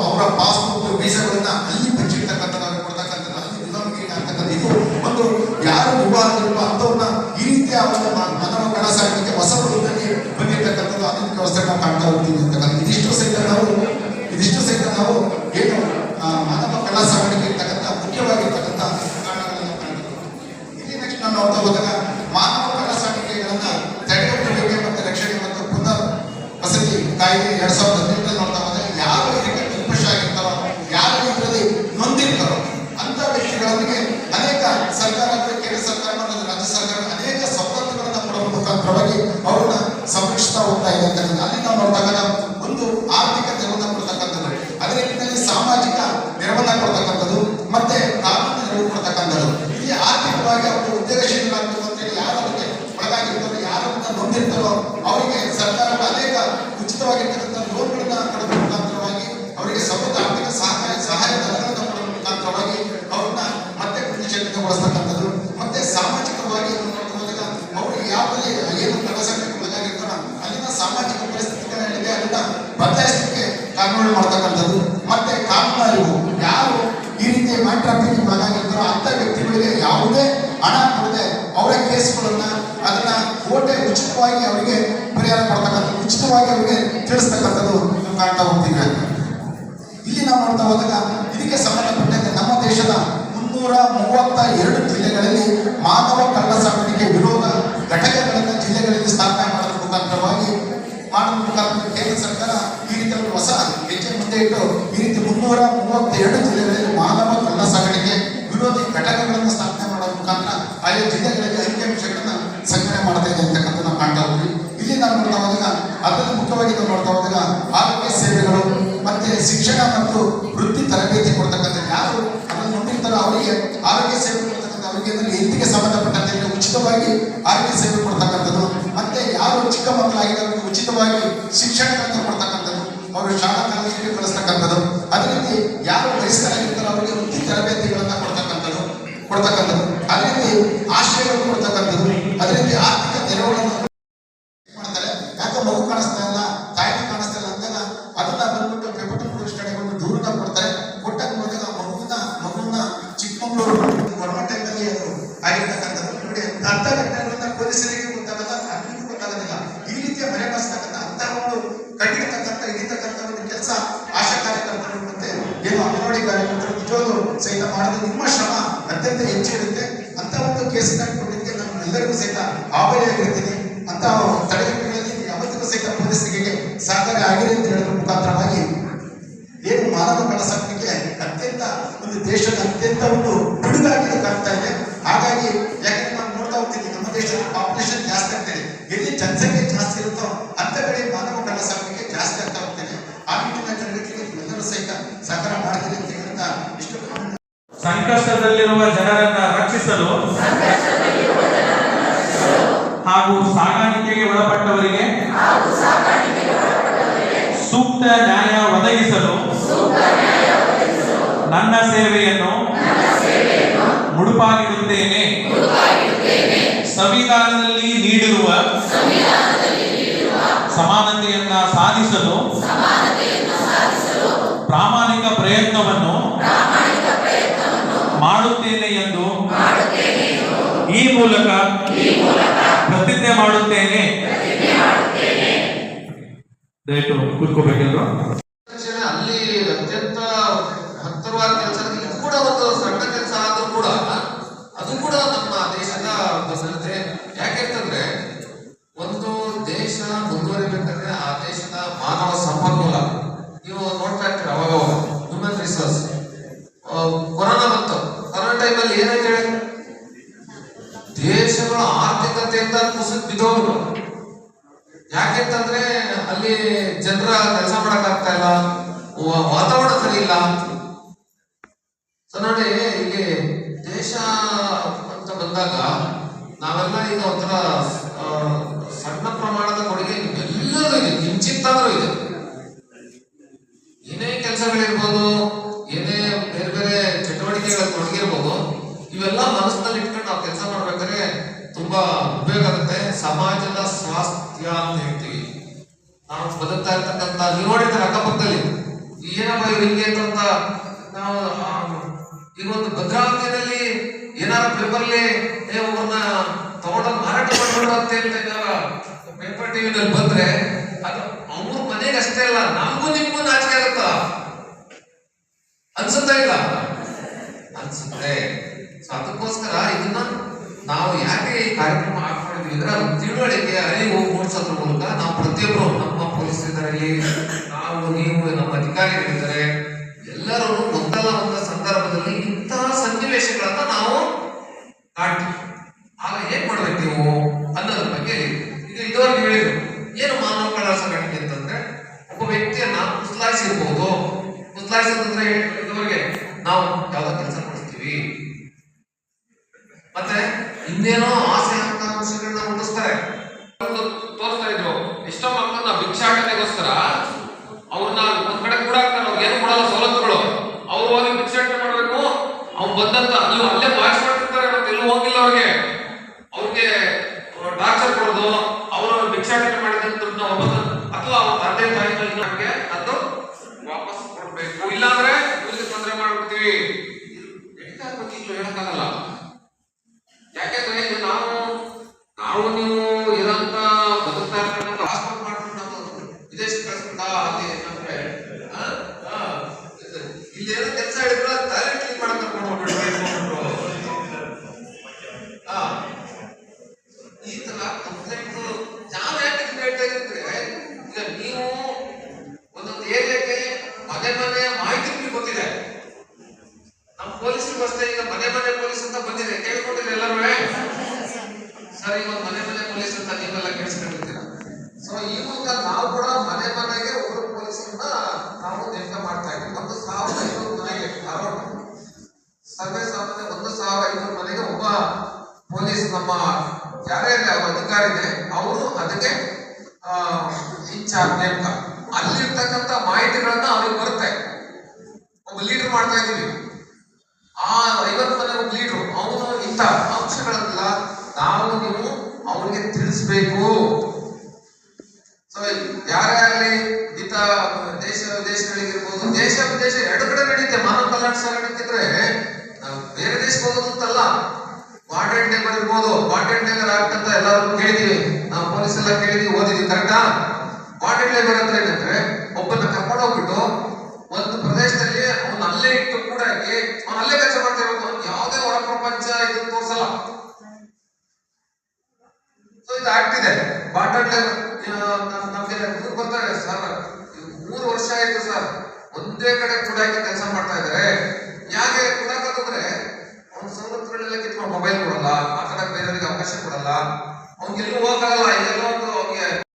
ಅವರ ಪಾಸ್ಪೋರ್ಟ್ ವೀಸಾಗಳನ್ನ ಅಲ್ಲಿ ಬಚ್ಚಿಡ್ತಕ್ಕಂಥದ್ದು ಕೊಡ್ತಕ್ಕಂಥದ್ದು ಅಲ್ಲಿ ಇದು ಒಂದು ಯಾರು ವಿವಾಹಗಳಿರುವ ಅಂಥವ್ರನ್ನ ಈ ರೀತಿಯ ಒಂದು ಮ- ಮಾನವ ಕಣ ಸಾಕಲಿಕ್ಕೆ ಹೊಸ ರೂಪದಲ್ಲಿ ಕಾಣ್ತಾ ಹೋಗ್ತೀವಿ ಇದಿಷ್ಟು ಸಹಿತ ನಾವು ಇದಿಷ್ಟು ಸಹಿತ ನಾವು ಏನು ಆ, ಮಾನವ ಕಣ ಸಾಗಾಣಿಕೆ ಇರ್ತಕ್ಕಂಥ ಮುಖ್ಯವಾಗಿರ್ತಕ್ಕಂಥ ಕಾರಣಗಳನ್ನು ಕಾಣ್ತೀವಿ ಇಲ್ಲಿ ನೆಕ್ಸ್ಟ್ ನಾನು ನೋಡ್ತಾ ಹೋದಾಗ ಮಾನವ ಕಳ್ಳ ಸಾಗಾಣಿಕೆಗಳನ್ನ ತಡೆಗಟ್ಟುವಿಕೆ ಮತ್ತು ರಕ್ಷಣೆ ಮತ್ತು ಪುನರ್ ವಸತಿ ಕಾಯ್ದೆ ಎರಡ್ ಸಾವಿರದ ಹದಿನೆಂಟರಲ್ಲಿ ನೋಡ್ತಾ ಹೋದಾಗ ಯಾರು ಇದಕ್ಕೆ ಕಲ್ಪಶ ಆಗಿರ್ತಾರೋ ಯಾರು ಇದರಲ್ಲಿ ನೊಂದಿರ್ತಾರೋ ಅಂತ ವ್ಯಕ್ತಿಗಳಿಗೆ ಅನೇಕ ಸರ್ಕಾರ ಕೇಂದ್ರ ಸರ್ಕಾರ ಮತ್ತು ರಾಜ್ಯ ಸರ್ಕಾರ ಅನೇಕ ಸವಲತ್ತುಗಳನ್ನ ಕೊಡುವ ಮುಖಾಂತರವಾಗಿ ಅವ್ರನ್ನ ಸಂರಕ್ಷಿಸ್ತಾ ಹೋಗ್ತಾ ಇದೆ ಅಂತ ಅಲ್ಲಿ ನಾವು ನೋಡ್ತಕ್ಕಂಥ ಒಂದು ಆರ್ಥಿಕ ನೆರವನ್ನ ಕೊಡ್ತಕ್ಕಂಥದ್ದು. ಅದೇ ರೀತಿಯಲ್ಲಿ ಸಾಮಾಜಿಕ ನೆರವನ್ನ ಕೊಡ್ತಕ್ಕಂಥದ್ದು, ಮತ್ತೆ ಕಾನೂನು ನೆರವು ಕೊಡ್ತಕ್ಕಂಥದ್ದು. ಇಲ್ಲಿ ಆರ್ಥಿಕವಾಗಿ ಅವರು ಉದ್ಯೋಗಶೀಲರಾಗಬೇಕು ಅಂತೇಳಿ ಯಾರು ಅದಕ್ಕೆ ಒಳಗಾಗಿರ್ತಾರೋ, ಯಾರು ನೊಂದಿರ್ತಾರೋ ಅವರಿಗೆ ಸರ್ಕಾರದ ಅನೇಕ ಉಚಿತವಾಗಿರ್ತಕ್ಕಂಥ ಲೋನ್ಗಳನ್ನ ಕೊಡೋದ್ರ ಮುಖಾಂತರವಾಗಿ ಅವರಿಗೆ ಸತತ ಆರ್ಥಿಕ ಸಹಾಯ ಸಹಾಯ ಧನಗಳನ್ನು ಕೊಡೋದ್ರ ಮುಖಾಂತರವಾಗಿ ಅವ್ರನ್ನ ಮತ್ತೆ ಪ್ರತಿಷ್ಠಿತಗೊಳಿಸ್ತಕ್ಕಂಥದ್ದು ಮತ್ತೆ ಸಾಮಾಜಿಕವಾಗಿ ನೋಡ್ತಾ ಹೋದಾಗ ಅವರು ಯಾವಲ್ಲಿ ಏನು ಕಳಸಕ್ಕೆ ಒಳಗಾಗಿರ್ತಾರೋ ಅಲ್ಲಿನ ಸಾಮಾಜಿಕ ಪರಿಸ್ಥಿತಿಗಳೇನಿದೆ ಅದನ್ನ ಬದಲಾಯಿಸಲಿಕ್ಕೆ ಕಾನೂನು ಮಾಡ್ತಕ್ಕಂಥದ್ದು. ಮತ್ತೆ ಕಾನೂನು ಯಾರು ಈ ರೀತಿ ಮೈಂಡ್ ಟ್ರಾಫಿಕ್ ಒಳಗಾಗಿರ್ತಾರೋ ಅಂತ ವ್ಯಕ್ತಿಗಳಿಗೆ ಯಾವುದೇ ಹಣ ಕೊಡದೆ ಅವರ ಕೇಸ್ಗಳನ್ನ ಅದನ್ನ ಕೋಟೆ ಉಚಿತವಾಗಿ ಅವರಿಗೆ ಪರಿಹಾರ ಕೊಡ್ತಕ್ಕಂಥದ್ದು ಉಚಿತವಾಗಿ ಅವರಿಗೆ ತಿಳಿಸ್ತಕ್ಕಂಥದ್ದು ಕಾಣ್ತಾ ಹೋಗ್ತೀವಿ ಇಲ್ಲಿ ನಾವು ನೋಡ್ತಾ ಹೋದಾಗ ಇದಕ್ಕೆ ಸಂಬಂಧಪಟ್ಟಂತೆ ನಮ್ಮ ದೇಶದ ಮುನ್ನೂರ ಮೂವತ್ತ ಎರಡು ಜಿಲ್ಲೆಗಳಲ್ಲಿ ಮಾನವ ಕಳ್ಳ ಸಾಗಾಣಿಕೆ ವಿರೋಧ ಘಟಕಗಳನ್ನು ಜಿಲ್ಲೆಗಳಲ್ಲಿ ಸ್ಥಾಪನೆ ಮಾಡೋದ್ರ ಮುಖಾಂತರವಾಗಿ ಮುಖಾಂತರ ಕೇಂದ್ರ ಸರ್ಕಾರ ಈ ರೀತಿ ಒಂದು ಹೊಸ ಹೆಜ್ಜೆ ಮುಂದೆ ಇಟ್ಟು ಈ ರೀತಿ ಮುನ್ನೂರ ಮೂವತ್ತೆರಡು ಜಿಲ್ಲೆಗಳಲ್ಲಿ ಮಾನವ ಕಳ್ಳ ಸಾಗಣೆಗೆ ವಿರೋಧಿ ಘಟಕಗಳನ್ನು ಸ್ಥಾಪನೆ ಮಾಡುವ ಮುಖಾಂತರ ಆಯಾ ಜಿಲ್ಲೆಗಳಲ್ಲಿ ಅಂಕಿಅಂಶಗಳನ್ನ ಸಂಗ್ರಹಣೆ ಮಾಡ್ತಾ ಇದೆ ಅಂತಕ್ಕಂಥ ನಾವು ಕಾಣ್ತಾ ಇಲ್ಲಿ ನಾವು ನೋಡ್ತಾ ಹೋದಾಗ, ಅದರಲ್ಲಿ ಮುಖ್ಯವಾಗಿ ನಾವು ನೋಡ್ತಾ ಹೋದಾಗ ಆರೋಗ್ಯ ಸೇವೆಗಳು ಮತ್ತೆ ಶಿಕ್ಷಣ ಮತ್ತು ವೃತ್ತಿ ತರಬೇತಿ ಕೊಡ್ತಕ್ಕಂಥ ಯಾರು? ಅದನ್ನು ನೋಡಿರ್ತಾರೋ ಅವರಿಗೆ ಆರೋಗ್ಯ ಸೇವೆ ಕೊಡ್ತಕ್ಕಂಥ ಅವರಿಗೆ ಹೆಲ್ತ್ಗೆ ಸಂಬಂಧಪಟ್ಟಂತೆ ಉಚಿತವಾಗಿ ಆರೋಗ್ಯ ಸೇವೆ ಕೊಡ್ತಕ್ಕಂಥದ್ದು. ಮತ್ತೆ ಯಾರು ಚಿಕ್ಕ ಮಕ್ಕಳಾಗಿದ್ದಾರೆ ಉಚಿತವಾಗಿ ಶಿಕ್ಷಣಗಳನ್ನು ಕೊಡ್ತಕ್ಕಂಥದ್ದು, ಅವರು ಶಾಲಾ ಕಾಲೇಜಿಗೆ ಕಳಿಸ್ತಕ್ಕಂಥದ್ದು ಅದೇ ರೀತಿ ಯಾರು ವಯಸ್ಕರಾಗಿರ್ತಾರೋ ಅವರಿಗೆ ವೃತ್ತಿ ತರಬೇತಿಗಳನ್ನ ಕೊಡ್ತಕ್ಕಂಥದ್ದು ಕೊಡ್ತಕ್ಕಂಥದ್ದು. ಅದೇ ರೀತಿ ಆಶ್ರಯಗಳು ಅಂಗನವಾಡಿ ಕಾರ್ಯಕರ್ತರು ಸಹಿತ ಮಾಡಿದ ನಿಮ್ಮ ಶ್ರಮ ಅತ್ಯಂತ ಹೆಚ್ಚಿರುತ್ತೆ. ಅಂತ ಒಂದು ಕೇಸ್ ಕೊಡಲಿಕ್ಕೆ ನಾನು ಎಲ್ಲರಿಗೂ ಸಹಿತ ಆಭಾರಿಯಾಗಿರ್ತೀನಿ ಅಂತ ತಡೆಗಟ್ಟುಗಳಲ್ಲಿ ಯಾವತ್ತಿಗೂ ಸಹಿತ ಪೊಲೀಸರಿಗೆ ಸಹಕಾರ ಆಗಿದೆ ಅಂತ ಹೇಳೋದ್ರ ಮುಖಾಂತರವಾಗಿ. ಏನು ಮಾನವ ಕಳ ಅತ್ಯಂತ ಒಂದು ದೇಶದ ಅತ್ಯಂತ ಒಂದು ಬಿಡುಗಾಗಿ ಕಾಣ್ತಾ ಇದೆ. ಹಾಗಾಗಿ ಯಾಕಂದ್ರೆ ನಾವು ನೋಡ್ತಾ ಹೋಗ್ತೀನಿ, ನಮ್ಮ ದೇಶದ ಪಾಪ್ಯುಲೇಷನ್ ಜಾಸ್ತಿ ಇದೆ. ಎಲ್ಲಿ ಜನಸಂಖ್ಯೆ ಜಾಸ್ತಿ ಇರುತ್ತೋ ಅಂತ ಕಡೆ ಮಾನವ ಕಳ ಸಾಕಾಣಿಕೆ ಜಾಸ್ತಿ ಆಗ್ತಾ ಹೋಗ್ತೇನೆ ಆ ನಿಟ್ಟಿನ ತಡೆಗಟ್ಟಲಿಕ್ಕೆ ಎಲ್ಲರೂ ಸಹಿತ ಸಂಕಷ್ಟದಲ್ಲಿರುವ ಜನರನ್ನ ರಕ್ಷಿಸಲು ಹಾಗೂ ಸಾಗಾಣಿಕೆಗೆ ಒಳಪಟ್ಟವರಿಗೆ ಸೂಕ್ತ ನ್ಯಾಯ ಒದಗಿಸಲು ನನ್ನ ಸೇವೆಯನ್ನು ಮುಡುಪಾಗಿರುತ್ತೇನೆ ಸಂವಿಧಾನದಲ್ಲಿ ನೀಡಿರುವ ಸಮಾನತೆಯನ್ನ ಸಾಧಿಸಲು ಪ್ರಾಮಾಣಿಕ ಪ್ರಯತ್ನವನ್ನು ಮಾಡುತ್ತೇನೆ ಎಂದು ಈ ಮೂಲಕ ಪ್ರತಿಜ್ಞೆ ಮಾಡುತ್ತೇನೆ. ದಯವಿಟ್ಟು ಕೂತ್ಕೋಬೇಕೆಲ್ಲರೂ ಅಲ್ಲಿ ಅತ್ಯಂತ ಹತ್ತಿರವಾದ ಕೆಲಸ ಇದು ಕೂಡ ಒಂದು ಸಣ್ಣ ಕೆಲಸ ಆದರೂ ಕೂಡ ಅದು ಕೂಡ ನಮ್ಮ ದೇಶದ ಯಾಕೆ ಯಾಕೆಂತಂದ್ರೆ ಒಂದು ದೇಶ ಮುಂದುವರಿಬೇಕಂದ್ರೆ ಆ ದೇಶದ ಮಾನವ ಸಂಪನ್ಮೂಲ. ಕೊರೋನಾ ಬಂತು. ಕೊರೋನಾ ಟೈಮಲ್ಲಿ ಏನಂತ ಹೇಳಿ? ದೇಶಗಳ ಆರ್ಥಿಕತೆಯಿಂದ ಕುಸಿದ್ ಬಿದ್ದೋಗ್ರು ಯಾಕೆಂತಂದ್ರೆ ಅಲ್ಲಿ ಜನರ ಕೆಲಸ ಮಾಡಕ್ ಆಗ್ತಾ ಇಲ್ಲ ವಾತಾವರಣ ಸರಿ ಇಲ್ಲ. ಸೊ ನೋಡಿ, ಇಲ್ಲಿ ದೇಶ ಅಂತ ಬಂದಾಗ ನಾವೆಲ್ಲ ಈಗ ಒಂಥರ ಸಣ್ಣ ಪ್ರಮಾಣದ ಕೊಡುಗೆ ಎಲ್ಲರೂ ಇದೆ. ಕಿಂಚಿತ್ತಾದ್ರೂ ಇದೆ. ಏನೇ ಕೆಲಸಗಳಿರ್ಬೋದು ಇವೆಲ್ಲ ಮನಸ್ಸಿನಲ್ಲಿ ಇಟ್ಕೊಂಡು ನಾವು ಕೆಲಸ ಮಾಡ್ಬೇಕಾದ್ರೆ ತುಂಬಾ ಉಪಯೋಗ ಆಗುತ್ತೆ. ಸಮಾಜದ ಸ್ವಾಸ್ಥ್ಯ ಅಂತ ಹೇಳ್ತೀವಿ. ನಾವು ಬದುಕ್ತಾ ಇರ್ತಕ್ಕಂಥ ನೀವು ನೋಡಿದ್ರೆ ಅಕ್ಕಪಕ್ಕದಲ್ಲಿ ಏನಪ್ಪ ಇವ್ರು ಹಿಂಗೆ ಅಂತ ನಾವು ಈಗ ಒಂದು ಭದ್ರಾವತಿಯಲ್ಲಿ ಏನಾರ ಪೇಪರ್ಲಿ ಒಬ್ಬರನ್ನ ತಗೊಂಡ ಮಾರಾಟ ಮಾಡ್ಬಿಡು ಅಂತ ಹೇಳ್ತಾ ಪೇಪರ್ ಟಿವಿನಲ್ಲಿ ಬಂದ್ರೆ ಅದು ಅವ್ರ ಮನೆಗೆ ಅಷ್ಟೇ ಅಲ್ಲ, ನಮಗೂ ನಿಮ್ಗೂ ನಾಚಿಕೆ ಆಗುತ್ತ? ಅನ್ಸುತ್ತಾ ಇಲ್ಲ? ಅನ್ಸುತ್ತೆ ಸೊ ಅದಕ್ಕೋಸ್ಕರ ಇದನ್ನ ನಾವು ಯಾಕೆ ಈ ಕಾರ್ಯಕ್ರಮ ಹಾಕೊಂಡಿದ್ವಿ ಅಂದ್ರೆ ಅದು ತಿಳುವಳಿಕೆ ಅರಿವು ಮೂಡಿಸೋದ್ರ ಮೂಲಕ ನಾವು ಪ್ರತಿಯೊಬ್ಬರು, ನಮ್ಮ ಪೊಲೀಸ್ ಇದರಲ್ಲಿ ನಾವು, ನೀವು, ನಮ್ಮ ಅಧಿಕಾರಿಗಳಿದ್ದಾರೆ, ಎಲ್ಲರೂ ಒಂದಲ್ಲ ಒಂದು ಸಂದರ್ಭದಲ್ಲಿ ಇಂತಹ ಸನ್ನಿವೇಶಗಳನ್ನ ನಾವು ಕಾಣ್ತೀವಿ. ಆಗ ಏನ್ ಮಾಡ್ಬೇಕು ನೀವು ಅನ್ನೋದ್ರ ಬಗ್ಗೆ ಇದು ಇದುವರೆಗೆ ಹೇಳಿದ್ರು. ಏನು ಮಾನವ ಕಳ ಸಂಘಟನೆ ಅಂತಂದ್ರೆ ಒಬ್ಬ ವ್ಯಕ್ತಿಯನ್ನ ಮುಸ್ಲಾಯಿಸಿರ್ಬೋದು ಮುಸ್ಲಾಯಿಸೋದಂದ್ರೆ ಇದುವರೆಗೆ? ನಾವು ಯಾವ್ದೋ ಕೆಲಸ ಮಾಡಿಸ್ತೀವಿ ಮತ್ತೆ ಇನ್ನೇನೋ ಆಸೆ ಆಕಾಂಕ್ಷೆಗಳನ್ನ ಹುಟ್ಟಿಸ್ತಾರೆ ತೋರಿಸ್ತಾ ಇದ್ರು, ಎಷ್ಟೋ ಮಕ್ಕಳನ್ನ ಭಿಕ್ಷಾಟನೆಗೋಸ್ಕರ ಅವ್ರನ್ನ ಒಂದ್ ಕಡೆ ಕೂಡ ಅವ್ರಿಗೆ ಏನು ಕೊಡಲ್ಲ ಸವಲತ್ತುಗಳು. ಅವ್ರು ಹೋಗಿ ಭಿಕ್ಷಾಟನೆ ಮಾಡ್ಬೇಕು, ಅವ್ನು ಬಂದಂತ, ನೀವು ಅಲ್ಲೇ ಮಾಡ್ತಿರ್ತಾರೆ, ಮತ್ತೆ ಎಲ್ಲೂ ಹೋಗಿಲ್ಲ ಅವ್ರಿಗೆ ಟಾರ್ಚರ್ ಕೊಡೋದು ಅವರು ಭಿಕ್ಷಾಟನೆ ಮಾಡಿದಂತ ದುಡ್ಡನ್ನ ವಾಪಸ್ ಅಥವಾ ಅವ್ರ ತಂದೆ ತಾಯಿ ನಮಗೆ ಅದು ವಾಪಸ್ ಕೊಡ್ಬೇಕು ಇಲ್ಲಾಂದ್ರೆ ಇವ್ರಿಗೆ ತೊಂದರೆ ಮಾಡ್ಬಿಡ್ತೀವಿ ಎಷ್ಟಾಗ್ಬೇಕು ಈಗಲೂ ಹೇಳಕ್ಕಾಗಲ್ಲ ಯಾಕೆಂದ್ರೆ ಇದು ನಾವು ನಾವು ನೀವು ಇರೋಂತ ಬದುಕ್ತಾ ಇರ್ತಕ್ಕಂಥ ಹಾಸ್ಪಿಟಲ್ ಮಾಡ್ಕೊಂಡು ನಾವು ವಿದೇಶಕ್ಕೆ ಕಳಿಸ್ಬಿಟ್ಟ ಅಲ್ಲಿ ನಮ್ಗೆ ಆ? ಆ. ಇಲ್ಲಿ ಏನೋ ಕೆಲಸ ಹೇಳಿದ್ರು ಟಾಯ್ಲೆಟ್ ಕ್ಲೀನ್ ಮಾಡಕ್ ಕರ್ಕೊಂಡು ಹೋಗ್ಬಿಟ್ರು ಆ. ಈ ತರ ಕಂಪ್ಲೇಂಟ್ ನಾವು ಯಾಕೆ ಇದನ್ನ ಹೇಳ್ತಾ ಇದ್ರೆ ಈಗ ನೀವು ಒಂದೊಂದು ಏರಿಯಾಕ್ಕೆ ಮನೆ ಮನೆ ಮಾಹಿತಿ ನಿಮ್ಗೆ ಗೊತ್ತಿದೆ ನಮ್ಮ ಪೊಲೀಸರು ಅಷ್ಟೇ ಈಗ ಮನೆ ಮನೆ ಪೊಲೀಸ್ ಅಂತ ಬಂದಿದೆ ಕೇಳ್ಕೊಂಡಿದ್ರೆ ಎಲ್ಲರೂ ಸರ್ ಈಗ ಒಂದು ಮನೆ ಮನೆ ಪೊಲೀಸ್ ಅಂತ ನೀವೆಲ್ಲ ಕೇಳಿಸ್ಕೊಂಡಿರ್ತೀರ ಮೂಲಕ ನಾವು ಕೂಡ ಮನೆ ಮನೆಗೆ ಒಬ್ಬರು ಪೊಲೀಸರನ್ನ ನಾವು ನೇಮಕ ಮಾಡ್ತಾ ಇದ್ದೀವಿ ಒಂದು ಸಾವಿರದ ಐನೂರು ಮನೆಗೆ ಅರೌಂಡ್ ಸರ್ವೇ ಸಾಮಾನ್ಯ ಒಂದು ಸಾವಿರ ಐನೂರು ಮನೆಗೆ ಒಬ್ಬ ಪೊಲೀಸ್ ನಮ್ಮ ಯಾರೇ ಅಧಿಕಾರಿ ಇದೆ. ಅವರು ಅದಕ್ಕೆ ಇನ್ಚಾರ್ಜ್ ನೇಮಕ. ಅಲ್ಲಿರ್ತಕ್ಕಂಥ ಮಾಹಿತಿಗಳನ್ನ ಅವ್ರಿಗೆ ಬರುತ್ತೆ. ಒಬ್ಬ ಲೀಡರ್ ಮಾಡ್ತಾ ಇದ್ದೀವಿ. ಆ ಐವತ್ತು ಮನೆ ಒಬ್ಬ ಲೀಡರ್, ಅವನು ಇಂಥ ಅಂಶಗಳನ್ನೆಲ್ಲ ನಾವು ನೀವು ಅವನಿಗೆ ತಿಳಿಸ್ಬೇಕು. ಸೊ ಯಾರೇ ಆಗಲಿ ದೇಶಗಳಿಗಿರ್ಬೋದು ದೇಶ ವಿದೇಶಗಳಿಗಿರ್ಬೋದು ದೇಶ ವಿದೇಶ ಎರಡು ಕಡೆ ನಡೆಯುತ್ತೆ ಮಾನವ ಕಲ್ಯಾಣ ನಡೀತಿದ್ರೆ ನಾವು ಬೇರೆ ದೇಶಕ್ಕೆ ಹೋಗೋದು ಅಂತಲ್ಲ ವಾರ್ಡೆನ್ ಟೇಬಲ್ ಇರ್ಬೋದು ವಾರ್ಡೆನ್ ಟೇಬಲ್ ಆಗ್ತಂತ ಎಲ್ಲರೂ ಕೇಳಿದೀವಿ. ನಾವು ಪೊಲೀಸ್ ಎಲ್ಲ ಕೇಳಿದೀವಿ, ಓದಿದೀವಿ ಕರೆಕ್ಟಾ ವಾರ್ಡೆನ್ ಲೇಬರ್ ಅಂದ್ರೆ ಏನಂದ್ರೆ ಒಬ್ಬನ ಕರ್ಕೊಂಡು ಹೋಗ್ಬಿಟ್ಟು ಒಂದು ಪ್ರದೇಶದಲ್ಲಿ ಅವನು ಅಲ್ಲೇ ಇಟ್ಟು ಕೂಡ ಅವನು ಅಲ್ಲೇ ಕೆಲಸ ಮಾಡ್ತಾ ಅವ್ನು ಯಾವುದೇ ಹೊರ ಪ್ರಪಂಚ ಇದನ್ನು ತೋರಿಸಲ್ಲ. ಇದು ಆಗ್ತಿದೆ. ಬಾರ್ಡರ್ ನಮ್ಗೆ ಒಂದೇ ಕಡೆ ಕುಡಾಕೆ ಕೆಲಸ ಮಾಡ್ತಾ ಇದ್ದಾರೆ ಯಾಕೆ ಕುಡಾಕಂದ್ರೆ ಅವ್ನ ಸಂಗತಿಗಳೆಲ್ಲ ಕಿತ್ಕೊಂಡು ಮೊಬೈಲ್ ಕೊಡಲ್ಲ ಕಡೆ ಬೇರೆಯವರಿಗೆ ಅವಕಾಶ ಕೊಡಲ್ಲ. ಅವ್ನಿಗೆ ಎಲ್ಲೂ ಹೋಗಲ್ಲ ಎಲ್ಲೋ